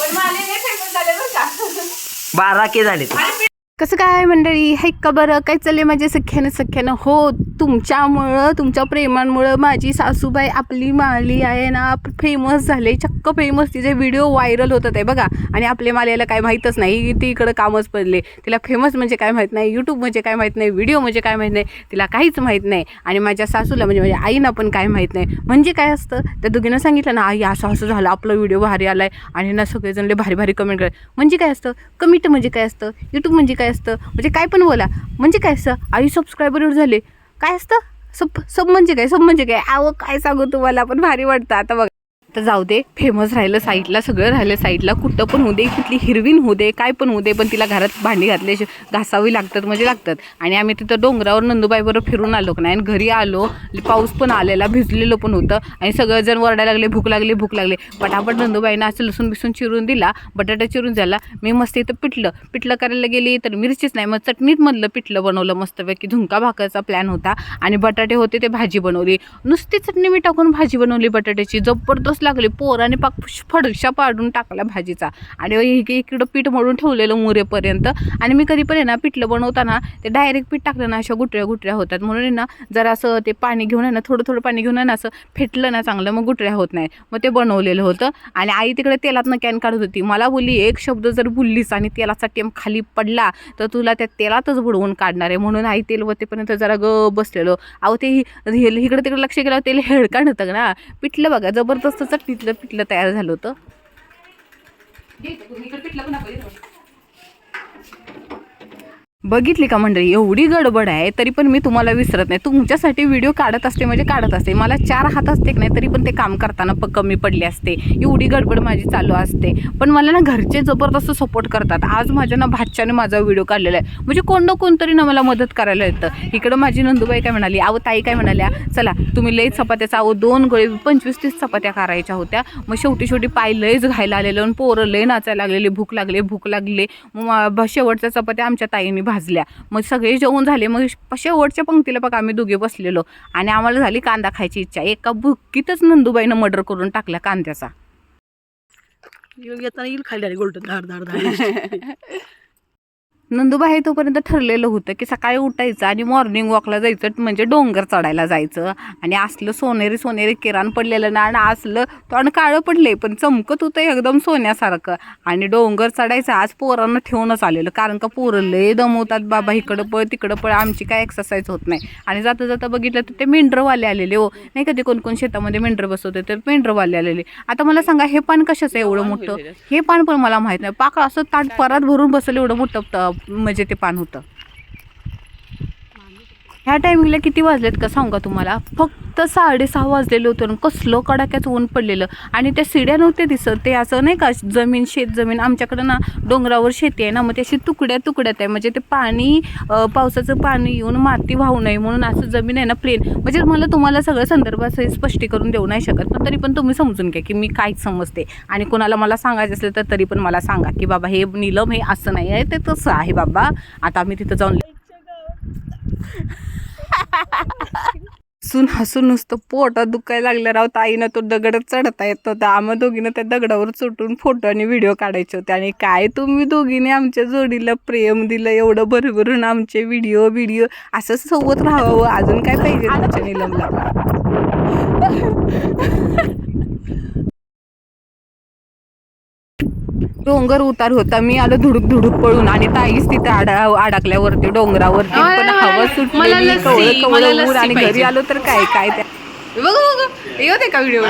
पण माले नाही फेमस झाले बरं का. बारा के झाले कसं काय मंडळी? हे का बरं? काय चालले माझे सख्यानं? सख्यानं? हो तुमच्यामुळं तुमच्या प्रेमांमुळं माझी सासूबाई आपली माली आहे ना फेमस झाले चक्क फेमस तिचे व्हिडिओ व्हायरल होतात आहे बघा. आणि आपल्या माल्याला काय माहीतच नाही. ती इकडं कामच पडले. तिला फेमस म्हणजे काय माहीत नाही. यूट्यूब म्हणजे काय माहीत नाही. व्हिडिओ म्हणजे काय माहीत नाही. तिला काहीच माहीत नाही. आणि माझ्या सासूला म्हणजे माझ्या आईना पण काय माहीत नाही. म्हणजे काय असतं? त्या दोघीनं सांगितलं ना आई असं असं झालं. आपला व्हिडिओ भारी आलाय. आणि ना सगळेजणले भारी भारी कमेंट करत म्हणजे काय असतं? कमिट म्हणजे काय असतं? यूट्यूब म्हणजे काय काय असतं? म्हणजे काय पण बोला. म्हणजे काय असतं? आई सबस्क्रायबर झाले. काय असतं? सब सब म्हणजे काय? सब म्हणजे काय? आव काय सांगू तुम्हाला? पण भारी वाटतं आता बघा. तर जाऊ दे फेमस राहिलं साईडला सगळं राहिलं साईडला कुठं पण होऊ दे कुठली हिरवीन होऊ दे काय पण होऊ दे पण तिला घरात भांडी घातले घासावी लागतात म्हणजे लागतात. आणि आम्ही तिथं डोंगरावर नंदुबाईबरोबर फिरून आलो नाही. आणि घरी आलो पाऊस पण आलेला भिजलेलं पण होतं. आणि सगळेजण वरडायला लागले भूक लागली भूक लागली. पटापट नंदुबाईनं असं लसूण बिसून चिरून दिला बटाटा चिरून झाला. मी मस्त इथं पिठलं पिठलं करायला गेली तर मिरचीच नाही मग चटणीत मधलं पिठलं बनवलं मस्तपैकी. झुंका भाकरचा प्लॅन होता. आणि बटाटे होते ते भाजी बनवली. नुसती चटणी मी टाकून भाजी बनवली बटाट्याची. जबरदस्त लागली. पोराने पाक फडशा पाडून टाकला भाजीचा. आणि इकडं पीठ मळून ठेवलेलं मुरेपर्यंत. आणि मी कधी पण आहे ना पिठलं बनवताना ते डायरेक्ट पीठ टाकलं ना अशा गुटऱ्या गुटऱ्या होतात. म्हणून आहे ना जरा असं ते पाणी घेऊन आहे ना थोडं थोडं पाणी घेऊन आहे ना असं फेटलं ना चांगलं मग गुटऱ्या होत नाही. मग ते बनवलेलं होतं. आणि आई तिकडे तेलातनं कॅन काढत होती. मला बोलली एक शब्द जर बोललीस आणि तेलाचा टेम खाली पडला तर तुला त्या तेलातच बुडवून काढणार आहे. म्हणून आई तेल वतेपर्यंत जरा ग बसलेलो. अहो ते इकडे तिकडे लक्ष केलं तेल हेळकाण होतं ना. पिठलं बघा जबरदस्त चटणीतलं पिठलं तयार झालं होतं. बघितली का मंडळी? एवढी गडबड आहे तरी पण मी तुम्हाला विसरत नाही. तुमच्यासाठी व्हिडिओ काढत असते म्हणजे काढत असते. मला चार हात असते की नाही तरी पण ते काम करताना प कमी पडले असते. एवढी गडबड माझी चालू असते. पण मला ना घरचे जबरदस्त सपोर्ट करतात. आज माझ्या ना भाच्याने माझा व्हिडिओ काढलेला आहे. म्हणजे कोण ना कोणतरी ना मला मदत करायला येतं. इकडं माझी नंदूबाई काय म्हणाली अहो ताई काय म्हणाल्या चला तुम्ही लई चपात्याचा अहो दोन गळे पंचवीस तीस चपात्या करायच्या होत्या. मग शेवटी शेवटी पाय लयच घायला आलेलं आणि पोरं लय नाचायला लागलेले भूक लागले भूक लागले. मग शेवटच्या चपात्या आमच्या ताईंनी भाजल्या. मग सगळे जेवण झाले. मग शेवटच्या पंक्तीला बघा आम्ही दोघे बसलेलो. आणि आम्हाला झाली कांदा खायची इच्छा. एका बुक्कीतच नंदुबाईनं मर्डर करून टाकला कांद्याचा. येताना येईल खाली गोल्डन धाड धाड धाड नंदुबाई तोपर्यंत ठरलेलं होतं की सकाळी उठायचं आणि मॉर्निंग वॉकला जायचं म्हणजे डोंगर चढायला जायचं. आणि असलं सोनेरी सोनेरी किराण पडलेलं ना आणि असलं तोंड काळं पडले पण चमकत होतं एकदम सोन्यासारखं. आणि डोंगर चढायचं आज पोरांना ठेवूनच आलेलं कारण का पोरं लय दमवतात बाबा इकडं पळ तिकडं पळ आमची काय एक्सरसाइज होत नाही. आणि जाता जाता बघितलं तर ते मेंढरवाले आलेले हो. नाही का ते कोण कोण शेतामध्ये मेंढर बसवते तर मेंढरवाले आलेले. आता मला सांगा हे पान कशाचं आहे एवढं मोठं? हे पान पण मला माहीत नाही. पाक असं ताट परात भरून बसलं एवढं मोठं त- म्हणजे ते पान होतं. ह्या टायमिंगला किती वाजलेत का सांगू का तुम्हाला? फक्त साडेसहा वाजलेलं होतं आणि कसलं कडाक्याचं ऊन पडलेलं. आणि त्या शिड्या नव्हत्या दिसत. ते असं नाही का जमीन शेत जमीन आमच्याकडं ना डोंगरावर शेती आहे ना मग त्याशी तुकड्या तुकड्यात आहे. म्हणजे ते पाणी पावसाचं पाणी येऊन माती वाहू नये म्हणून असं जमीन आहे ना प्लेन म्हणजे मला तुम्हाला सगळं संदर्भात स्पष्टीकरण देऊ नाही शकत. पण तरी पण तुम्ही समजून घ्या की मी काय समजते. आणि कोणाला मला सांगायचं असलं तर तरी पण मला सांगा की बाबा हे नीलम हे असं नाही आहे ते तसं आहे बाबा. आता आम्ही तिथं जाऊन हसून हसून नुसतं पोटात दुखायला लागलं राव. ताईनं तो दगड चढता येत होता आम्हा दोघीनं त्या दगडावर चुटून फोटो आणि व्हिडिओ काढायचे होते. आणि काय तुम्ही दोघीने आमच्या जोडीला प्रेम दिलं एवढं भरभरून आमचे व्हिडिओ व्हिडिओ असंच सोबत राहावं. अजून काय पाहिजे तुमच्या निलमला? डोंगर उतार होता. मी आलो धुडूक धुडूक पळून आणि ताईच तिथे आडा अडकल्यावरती डोंगरावरती. पण हवा मला सुटलेली लस्सी, कवळं मला कवळं ऊर लस्सी आणि घरी पाहिजे. आलो तर काय काय त्या बघ बघ. येऊ दे का व्हिडिओ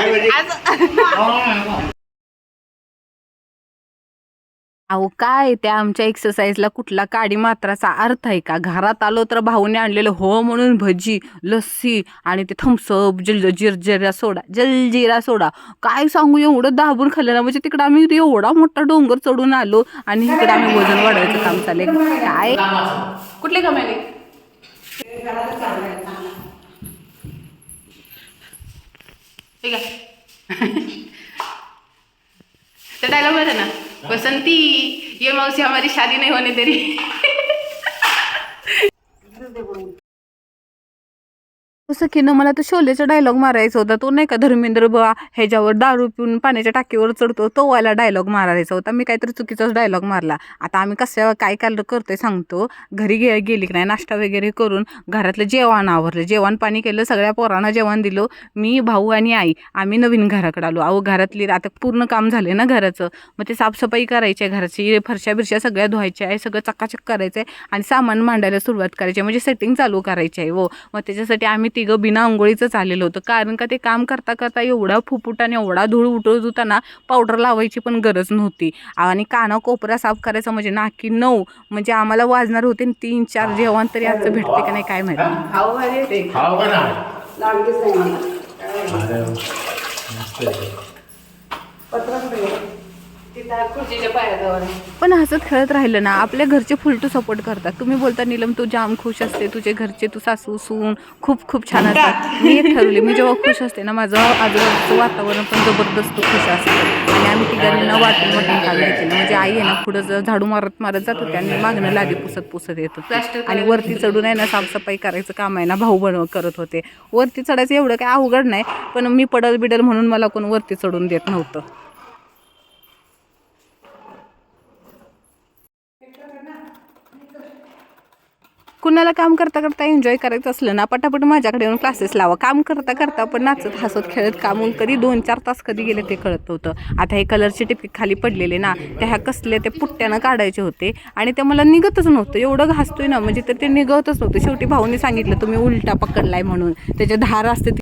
अहो काय त्या आमच्या एक्सरसाइजला कुठला काडी मात्राचा अर्थ आहे का? घरात आलो तर भाऊने आणलेलं हो म्हणून भजी लस्सी आणि ते थम्सअप जल जिरजिरा सोडा जलजिरा सोडा. काय सांगू एवढं दाबून खाल्लं म्हणजे तिकडं आम्ही एवढा मोठा डोंगर चढून आलो आणि इकडे आम्ही वजन वाढवायचं काम चालेल काय? कुठले कमाले ठीक आहे. तर डायलॉग बरं ना? बसंती ये मौसी हमारी शादी नहीं होने तेरी सखीनं मला तो शोलेचा डायलॉग मारायचा होता. तो नाही का धर्मेंद्र बा ह्याच्यावर दारू पिऊन पाण्याच्या टाकीवर चढतो तो वाला डायलॉग मारायचा होता. मी काहीतरी चुकीचाच डायलॉग मारला. आता आम्ही कसं काय काय करतोय सांगतो. घरी गे गेली की नाही नाश्ता वगैरे करून घरातलं जेवण आवरलं. जेवण पाणी केलं सगळ्या पोरांना जेवण दिलं. मी भाऊ आणि आई आम्ही नवीन घराकडे आलो. अहो घरातली आता पूर्ण काम झाले ना घराचं. मग ते साफसफाई करायची आहे घराची. फरशा बिरशा सगळ्या धुवायच्या आहे. सगळं चकाचक करायचं आहे आणि सामान मांडायला सुरुवात करायची आहे. म्हणजे सेटिंग चालू करायची आहे व मग त्याच्यासाठी आम्ही ती तिघं बिना आंघोळीचंच आलेलो होतं. कारण का ते काम करता करता एवढा फुफुटाने एवढा धूळ उठवत होता ना पावडर लावायची पण गरज नव्हती. आणि काना कोपरा साफ करायचा म्हणजे नाकी नऊ म्हणजे आम्हाला वाजणार होते तीन चार जेवण तरी आजचं भेटते का नाही काय माहिती. पण हसत खेळत राहिलं ना आपल्या घरचे फुल टू सपोर्ट करतात. तुम्ही बोलता नीलम तू जाम खुश असते तुझे घरचे तू सासू सून खूप खूप छान असतात. मी एक ठरवले मी जेव्हा खुश असते ना माझं आजूबाजूचं वातावरण पण जबरदस्त खुश असतं. आणि आम्ही तिघांनी ना वाटून वाटून काढलं केलं म्हणजे आई आहे ना पुढं झाडू मारत मारत जात होते आणि मागणं लादी पुसत पुसत येत होते. आणि वरती चढून आहे ना साफसफाई करायचं काम आहे ना भाऊ बनव करत होते. वरती चढायचं एवढं काय अवघड नाही पण मी पडल बिडल म्हणून मला कोण वरती चढून देत नव्हतं. कुणाला काम करता करता एन्जॉय करायचं असलं ना पटापट माझ्याकडे येऊन क्लासेस लावा. काम करता करता पण नाचत हसत खेळत काम कधी दोन चार तास कधी गेले ते कळत होतं आता हे कलरचे टिपिक खाली पडलेले ना त्या ह्या कसले ते पुट्ट्यानं काढायचे होते आणि ते मला निघतच नव्हतं. एवढं घासतोय ना म्हणजे तर ते निघतच नव्हतं. शेवटी भाऊने सांगितलं तुम्ही उलटा पकडलाय म्हणून. त्याचे धार असते ती.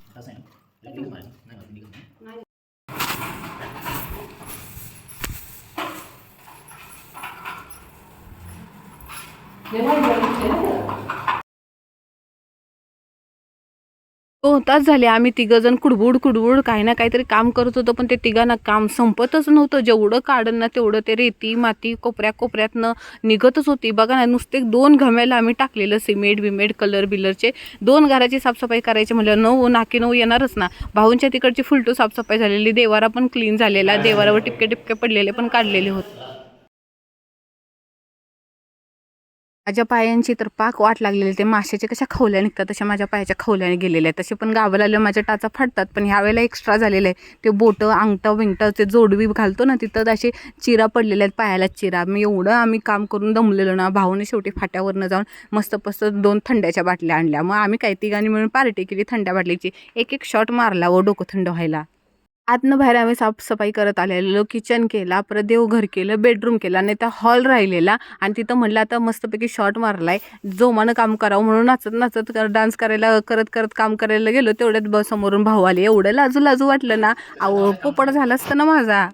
तास झाले आम्ही तिघंजण कुडबुड कुडबुड काही ना काहीतरी काम करत होतो पण ते तिघांना काम संपतच नव्हतं. जेवढं काढन ना तेवढं ते रेती माती कोपऱ्या कोपऱ्यातनं निघतच होती. बघा ना नुसते दोन घम्याला आम्ही टाकलेलं सिमेंट बिमेंट कलर बिलरचे. दोन घराची साफसफाई करायची म्हणलं नऊ नाकी नऊ येणारच ना. भाऊंच्या तिकडची फुलटू साफसफाई झालेली देवारा पण क्लीन झालेला देवारावर टिपके टिपके पडलेले पण काढलेले होते. माझ्या पायांची तर पाक वाट लागलेली ते माशाचे कशा खवल्या निघतात? तशा माझ्या पायाच्या खवल्याने गेलेल्या आहेत. तसे पण गावाला आले माझ्या टाचा फाटतात. पण ह्यावेळेला एक्स्ट्रा झालेलं आहे. ते बोटं अंगठं विंगटं ते जोडवी घालतो ना तिथं असे चिरा पडलेल्या आहेत पायाला चिरा. मी एवढं आम्ही काम करून दमलेलो ना भाऊने शेवटी फाट्यावरनं जाऊन मस्त पस्त दोन थंड्याच्या बाटल्या आणल्या. मग आम्ही काही तिघांनी मिळून पार्टी केली थंड्या बाटलीची. एक एक शॉट मारला व डोकं थंड व्हायला. आतनं बाहेर आम्ही साफसफाई करत आलेलो किचन केला परत देवघर केलं बेडरूम केला आणि त्या हॉल राहिलेला. आणि तिथं म्हणलं आता मस्तपैकी शॉट मारलाय. जोमानं काम करावं म्हणून नाचत नाचत डान्स करायला करत करत काम करायला गेलो. तेवढ्यात बस समोरून भाऊ आले. एवढं लाजू लाजू वाटलं ना. आवड पोपट झाला असतं ना माझा.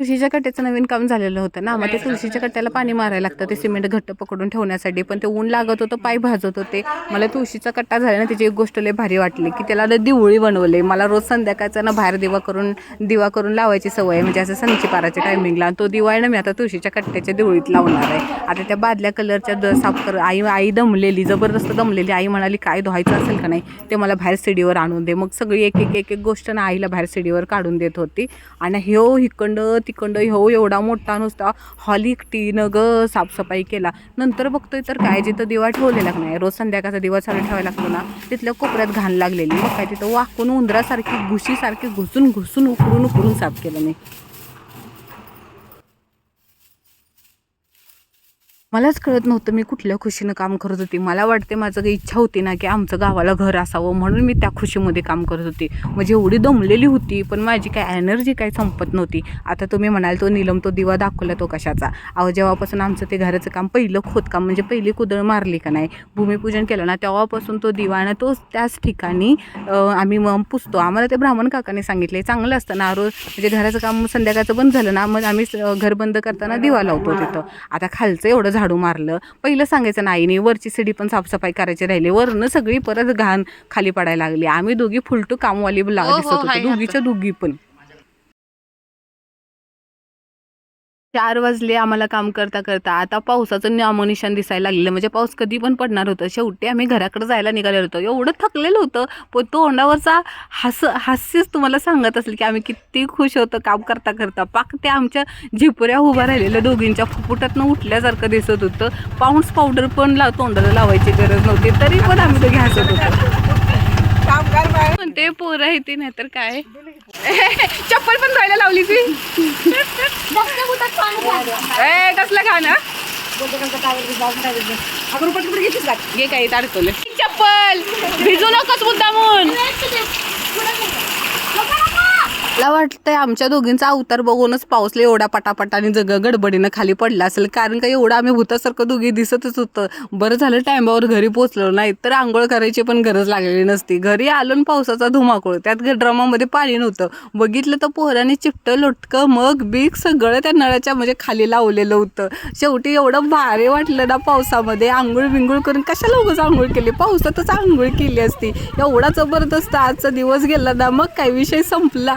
तुळशीच्या कट्ट्याचं नवीन काम झालेलं होतं ना मग ते तुळशीच्या कट्ट्याला पाणी मारायला लागतं ते सिमेंट घट्ट पकडून ठेवण्यासाठी. पण ते ऊन लागत होतं पाय भाजत होते. मला तुळशीचा कट्टा झाला ना त्याची एक गोष्ट लय भारी वाटली की त्याला दिवळी बनवले मला रोज संध्याकाळचा ना बाहेर दिवा करून दिवा करून लावायची सवय आहे. म्हणजे असं संची पाराच्या टायमिंगला तो दिवा आहे ना मी आता तुळशीच्या कट्ट्याच्या दिवळीत लावणार आहे. आता त्या बादल्या कलरच्या द साफ कर आई आई दमलेली जबरदस्त दमलेली. आई म्हणाली काय धुवायचं असेल का नाही ते मला बाहेर सीडीवर आणून दे. मग सगळी एक एक एक एक गोष्ट ना आईला बाहेर सीडीवर काढून देत होती. आणि ह्यो हिकंड तिकंड ह्यो एवढा मोठा नुसता हॉल एकटीनं ग साफसफाई केला. नंतर बघतोय तर काय जिथं दिवा ठेवलेला का नाही रोज संध्याकाळचा दिवा चालू ठेवायला लागतो ना तिथल्या कोपऱ्यात घाण लागलेली. मग काय तिथं वाकून उंदरासारखी घुशीसारखी घुसून घुसून उकडून उकरून साफ केलं नाही मलाच कळत नव्हतं मी कुठल्या खुशीनं काम करत होती. मला वाटते माझं काही इच्छा होती ना की आमचं गावाला घर असावं म्हणून मी त्या खुशीमध्ये काम करत होती. म्हणजे एवढी दमलेली होती पण माझी काय एनर्जी काय संपत नव्हती. आता तुम्ही म्हणाल तो निलम तो दिवा दाखवला तो कशाचा? अहो जेव्हापासून आमचं ते घराचं काम पहिलं खोदकाम म्हणजे पहिली कुदळ मारली का नाही भूमिपूजन केलं ना तेव्हापासून तो दिवा ना तोच त्याच ठिकाणी आम्ही मग पुसतो. आम्हाला ते ब्राह्मण काकाने सांगितले. चांगलं असतं ना रोज म्हणजे घराचं काम संध्याकाळचं बंद झालं ना मग आम्ही घर बंद करताना दिवा लावतो तिथं. आता खालचं एवढं झाडू मारलं. पहिलं सांगायचं नाही नाही वरची सिडी पण साफसफाई करायची राहिली. वरनं सगळी परत घाण खाली पडायला लागली. आम्ही दोघी फुलटू कामवाली ला- हो, हो, दिसत होतो. हाय, दोघीच्या दोघी पण. चार वाजले आम्हाला काम करता करता. आता पावसाचं नामोनिशान दिसायला लागलेलं. म्हणजे पाऊस कधी पण पडणार होतं. शेवटी आम्ही घराकडे जायला निघालेलो होतो. एवढं थकलेलं होतं. पण तोंडावरचा हास हास्यच तुम्हाला सांगत असेल की आम्ही किती खुश होतो काम करता करता. पाक ते आमच्या झिपुऱ्या उभ्या राहिलेल्या दोघींच्या फुपुटातनं उठल्यासारखं दिसत होतं. पाऊंड्स पावडर पण ला तोंडाला लावायची गरज नव्हती. तरी पण आम्ही दोघे हसत होतो. म्हणते पोरं आहे ते नाही तर काय? चप्पल पण धुवायला लावली ती. ए कसलं खाणं? घे काही अडकवलं चप्पल! भिजू नकोस मुद्दामून. मला वाटतंय आमच्या दोघींचा अवतार बघूनच पाऊसला पटापट पटापटाने जग गडबडीनं खाली पडला असेल. कारण का एवढं आम्ही भूतासारखं दोघी दिसतच होतं. बरं झालं टायमावर घरी पोचलो नाही तर आंघोळ करायची पण गरज लागलेली नसती. घरी आलो पावसाचा धुमाकूळ त्यात ड्रमामध्ये पाणी नव्हतं. बघितलं तर पोहराने चिट्ट लोटकं मग बीक सगळं त्या नळाच्या म्हणजे खाली लावलेलं होतं. शेवटी एवढं भारी वाटलं ना पावसामध्ये. आंघोळ बिंघोळ करून कशाला उगाच आंघोळ केली? पावसातच आंघोळ केली असती. एवढा जबरदस्त आजचा दिवस गेला ना मग काय विषय संपला.